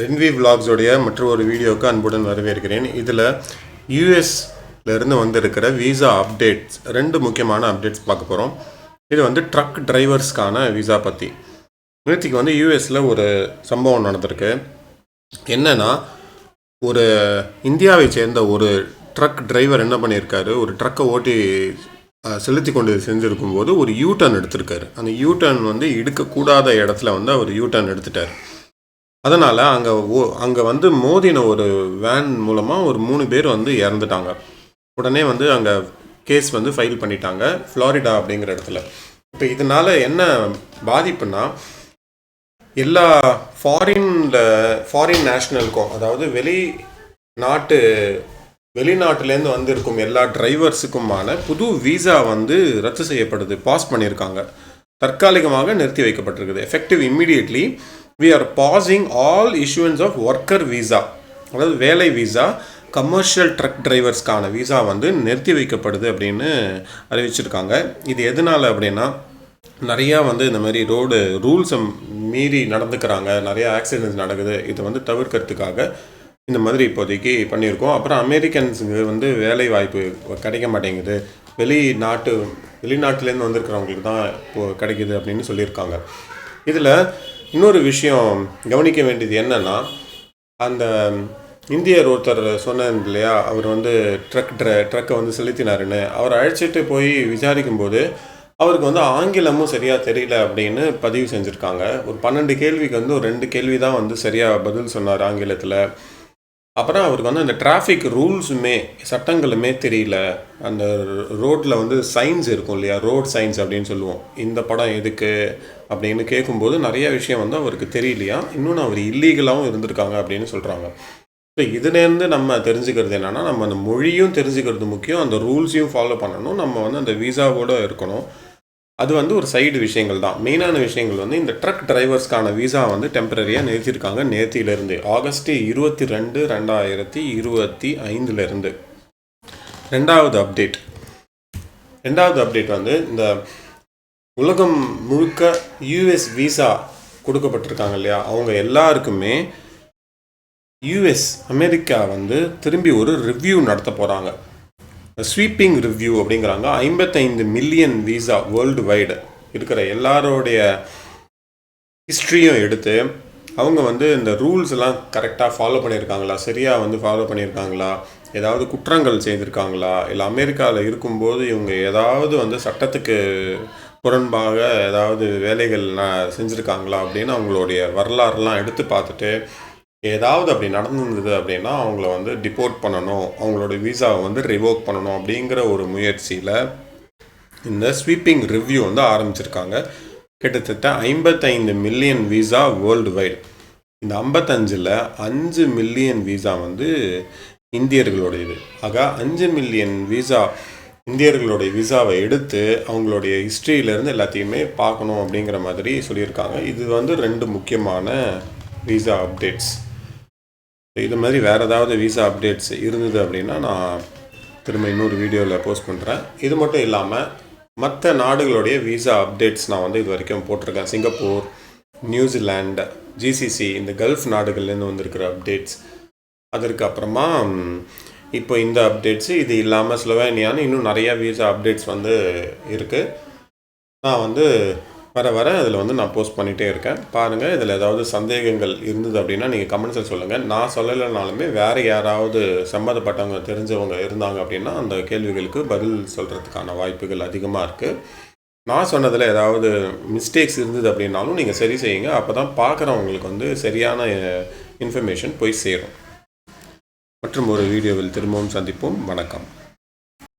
ரென்வி விலாக்ஸோடைய மற்ற ஒரு வீடியோவுக்கு அன்புடன் வரவேற்கிறேன். இதில் யூஎஸ்லேருந்து வந்திருக்கிற விசா அப்டேட்ஸ் ரெண்டு முக்கியமான அப்டேட்ஸ் பார்க்க போகிறோம் இது வந்து ட்ரக் டிரைவர்ஸ்க்கான விசா பற்றி நேற்றுக்கு வந்து யூஎஸில் ஒரு சம்பவம் நடந்திருக்கு. என்னென்னா ஒரு இந்தியாவை சேர்ந்த ஒரு ட்ரக் டிரைவர் என்ன பண்ணியிருக்காரு? ஒரு ட்ரக்கை ஓட்டி செலுத்தி கொண்டு செஞ்சுருக்கும் போது ஒரு யூ டர்ன் எடுத்திருக்காரு. அந்த யூ டர்ன் வந்து எடுக்கக்கூடாத இடத்துல வந்து அவர் யூ டர்ன் எடுத்துட்டார். அதனால் அங்கே ஓ அங்கே வந்து மோதின ஒரு வேன் மூலமாக ஒரு மூணு பேர் வந்து இறந்துட்டாங்க. உடனே வந்து அங்கே கேஸ் வந்து ஃபைல் பண்ணிட்டாங்க ஃப்ளாரிடா அப்படிங்கிற இடத்துல. இப்போ இதனால் என்ன பாதிப்புனா எல்லா ஃபாரின்ல ஃபாரின் நேஷ்னலுக்கும் அதாவது வெளி நாட்டு வெளிநாட்டிலேருந்து வந்திருக்கும் எல்லா டிரைவர்ஸுக்குமான புது விசா வந்து ரத்து செய்யப்படுது பாஸ் பண்ணியிருக்காங்க தற்காலிகமாக நிறுத்தி வைக்கப்பட்டிருக்குது. Effective immediately we are pausing all issuance of worker visa அதாவது வேலை விசா கமர்ஷியல் ட்ரக் டிரைவர்ஸ்க்கான விசா வந்து நிறுத்தி வைக்கப்படுது அப்படின்னு அறிவிச்சிருக்காங்க. இது எதனால் அப்படின்னா நிறையா வந்து இந்த மாதிரி ரோடு ரூல்ஸை மீறி நடந்துக்கிறாங்க. நிறையா ஆக்சிடென்ட்ஸ் நடக்குது. இதை வந்து தவிர்க்கிறதுக்காக இந்த மாதிரி இப்போதைக்கு பண்ணியிருக்கோம். அப்புறம் அமெரிக்கன்ஸுக்கு வந்து வேலை வாய்ப்பு கிடைக்க மாட்டேங்குது. வெளிநாட்டு வெளிநாட்டிலேருந்து வந்திருக்கிறவங்களுக்கு தான் இப்போது கிடைக்குது அப்படின்னு சொல்லியிருக்காங்க. இதில் இன்னொரு விஷயம் கவனிக்க வேண்டியது என்னன்னா அந்த இந்தியர் ஒருத்தர் சொன்னேன் இல்லையா? அவர் வந்து ட்ரக் ட்ர ட்ரக்கை வந்து செலுத்தினாருன்னு. அவர் அழைச்சிட்டு போய் விசாரிக்கும்போது அவருக்கு வந்து ஆங்கிலமும் சரியாக தெரியல அப்படின்னு பதிவு செஞ்சுருக்காங்க. ஒரு பன்னெண்டு கேள்விக்கு வந்து ஒரு ரெண்டு கேள்வி தான் வந்து சரியாக பதில் சொன்னார் ஆங்கிலத்தில். அப்புறம் அவருக்கு வந்து அந்த டிராஃபிக் ரூல்ஸுமே சட்டங்களுமே தெரியல. அந்த ரோட்டில் வந்து சைன்ஸ் இருக்கும் இல்லையா? ரோட் சைன்ஸ் அப்படின்னு சொல்லுவோம். இந்த படம் எதுக்கு? அப்படின்னு கேட்கும்போது நிறைய விஷயம் வந்து அவருக்கு தெரியலையா? இன்னொன்று அவர் இல்லீகலாகவும் இருந்திருக்காங்க அப்படின்னு சொல்கிறாங்க ஸோ இதுலேருந்து நம்ம தெரிஞ்சுக்கிறது என்னென்னா நம்ம அந்த மொழியும் தெரிஞ்சுக்கிறது முக்கியம். அந்த ரூல்ஸையும் ஃபாலோ பண்ணணும். நம்ம வந்து அந்த விசாவோட இருக்கணும். அது வந்து ஒரு சைடு விஷயங்கள் தான். மெயினான விஷயங்கள் வந்து இந்த ட்ரக் டிரைவர்ஸ்க்கான விசா வந்து டெம்பரரியாக நிறுத்தியிருக்காங்க நேத்தியிலேருந்து ஆகஸ்ட் இருபத்தி ரெண்டு ரெண்டாயிரத்தி இருபத்தி ஐந்துலேருந்து. ரெண்டாவது அப்டேட் ரெண்டாவது அப்டேட் வந்து இந்த உலகம் முழுக்க யூஎஸ் விசா கொடுக்கப்பட்டிருக்காங்க இல்லையா? அவங்க எல்லாருக்குமே யூஎஸ் அமெரிக்கா வந்து திரும்பி ஒரு ரிவ்யூ நடத்த போகிறாங்க ஸ்வீப்பிங் ரிவ்யூ அப்படிங்கிறாங்க. ஐம்பத்தைந்து மில்லியன் விசா வேர்ல்டு வைடு இருக்கிற எல்லாரோடைய ஹிஸ்ட்ரியும் எடுத்து அவங்க வந்து இந்த ரூல்ஸ் எல்லாம் கரெக்டாக ஃபாலோ பண்ணியிருக்காங்களா? சரியாக வந்து ஃபாலோ பண்ணியிருக்காங்களா? ஏதாவது குற்றங்கள் செய்திருக்காங்களா? இல்லை அமெரிக்காவில் இருக்கும்போது இவங்க ஏதாவது வந்து சட்டத்துக்கு புறன்பாக ஏதாவது வேலைகள் செஞ்சுருக்காங்களா? அப்படின்னு அவங்களுடைய வரலாறுலாம் எடுத்து பார்த்துட்டு ஏதாவது அப்படி நடந்திருந்தது அப்படின்னா அவங்கள வந்து டிபோர்ட் பண்ணணும் அவங்களோட விசாவை வந்து ரிவோக் பண்ணணும் அப்படிங்கிற ஒரு முயற்சியில் இந்த ஸ்வீப்பிங் ரிவ்யூ வந்து ஆரம்பிச்சிருக்காங்க. கிட்டத்தட்ட ஐம்பத்தைந்து மில்லியன் விசா வேர்ல்டு வைடு இந்த ஐம்பத்தஞ்சில் அஞ்சு மில்லியன் விசா வந்து இந்தியர்களுடையது. ஆக அஞ்சு மில்லியன் விசா இந்தியர்களுடைய விசாவை எடுத்து அவங்களுடைய ஹிஸ்ட்ரியிலேருந்து எல்லாத்தையுமே பார்க்கணும் அப்படிங்கிற மாதிரி சொல்லியிருக்காங்க. இது வந்து ரெண்டு முக்கியமான விசா அப்டேட்ஸ் இது மாதிரி வேறு ஏதாவது விசா அப்டேட்ஸ் இருந்தது அப்படின்னா நான் திரும்ப இன்னொரு வீடியோவில் போஸ்ட் பண்ணுறேன் இது மட்டும் இல்லாமல் மற்ற நாடுகளுடைய விசா அப்டேட்ஸ் நான் வந்து இது வரைக்கும் போட்டிருக்கேன். சிங்கப்பூர் நியூசிலாண்டு ஜிசிசி இந்த கல்ஃப் நாடுகள்லேருந்து வந்திருக்கிற அப்டேட்ஸ் அதற்கு அப்புறமா இப்போ இந்த அப்டேட்ஸு இது இல்லாமல் ஸ்லோவேனியான்னு இன்னும் நிறையா விசா அப்டேட்ஸ் வந்து இருக்குது நான் வந்து வர வர அதில் வந்து நான் போஸ்ட் பண்ணிகிட்டே இருக்கேன். பாருங்கள் இதில் ஏதாவது சந்தேகங்கள் இருந்தது அப்படின்னா நீங்கள் கமெண்ட்ஸில் சொல்லுங்கள் நான் சொல்லலைனாலுமே வேறு யாராவது சம்மந்தப்பட்டவங்க தெரிஞ்சவங்க இருந்தாங்க அப்படின்னா அந்த கேள்விகளுக்கு பதில் சொல்கிறதுக்கான வாய்ப்புகள் அதிகமாக இருக்குது நான் சொன்னதில் ஏதாவது மிஸ்டேக்ஸ் இருந்தது அப்படின்னாலும் நீங்கள் சரி செய்யுங்க. அப்போ தான் பார்க்குறவங்களுக்கு வந்து சரியான இன்ஃபர்மேஷன் போய் சேரும். மற்றும் ஒரு வீடியோவில் திரும்பவும் சந்திப்போம். வணக்கம்.